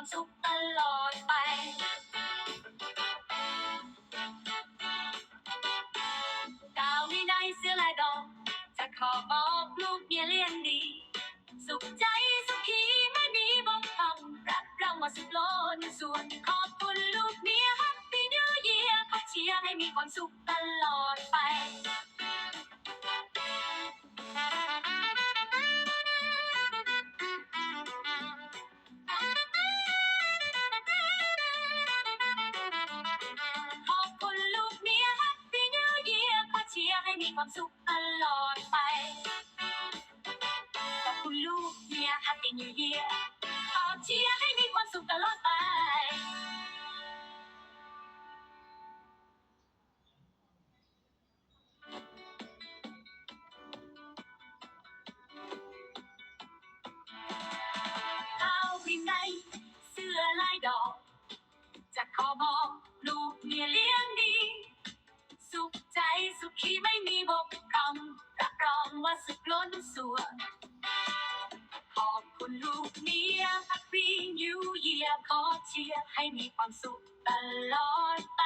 ความสุขตลอดไป กาวไม่ได้เสื้อลายดอก จะขอบอกลูกเมียเลี้ยงดี สุขใจสุขีไม่มีบกพร่องรับรามาสุขล้นส่วนขอ ความสุขตลอดไป ขอบคุณลูกเมียแฮปปี้นิวเยียร์ ชียร์ให้มีความสุขตลอดไป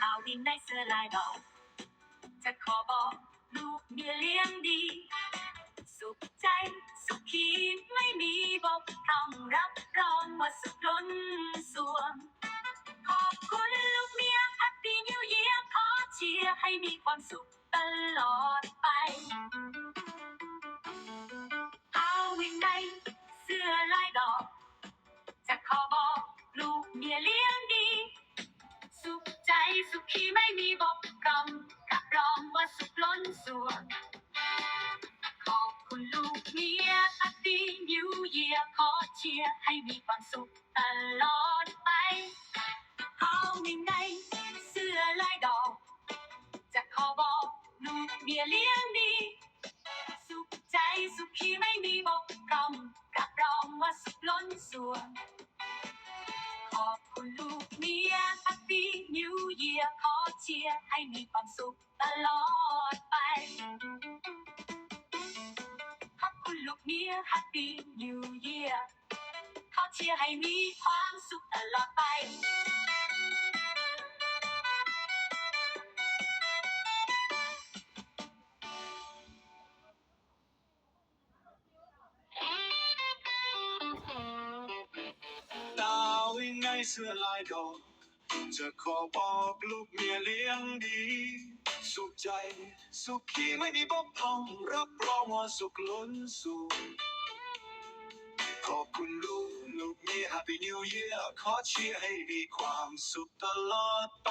เอาดินในเสื้อลายดอก จะขอบอกลูกเมียเลี้ยงดี สุขใจสุขีไม่มีบกพร่องรับรองว่าสุขล้นส่วง ขอบคุณลูกเมียแฮปปี้นิวเยียขอเชียร์ให้มีความสุข ตลอดไป เอาวินัยเสื้อลายดอก จะขอบอกลูกเมียเลี้ยงดี สุขใจสุขีไม่มีบกพร่องรับรองว่าสุขล้นส่วนขอบคุณลูกเมียแฮปปี้นิวเยียขอเชียร์ให้มีความสุขตลอดไป เอาในในเสื้อลายดอก เมียเลี้ยงดี สุขใจสุขีไม่มีบกพร่องรับรองว่าสุขล้นส่วน ขอบคุณลูกเมียแฮปปี้นิวเยียขอเชียร์ให้มีความสุขตลอดไป ขอบคุณลูกเมีย Happy New Year ขอเชียร์ให้มีความสุขตลอดไป เสื้อลายดอก จะขอบอกลูกเมียเลี้ยงดี สุขใจ สุขีไม่มีบกพร่องรับรองว่าสุขล้นสูงขอบคุณลูกลูกเมีย Happy New Year ขอเชียร์ให้มีความสุขตลอดไป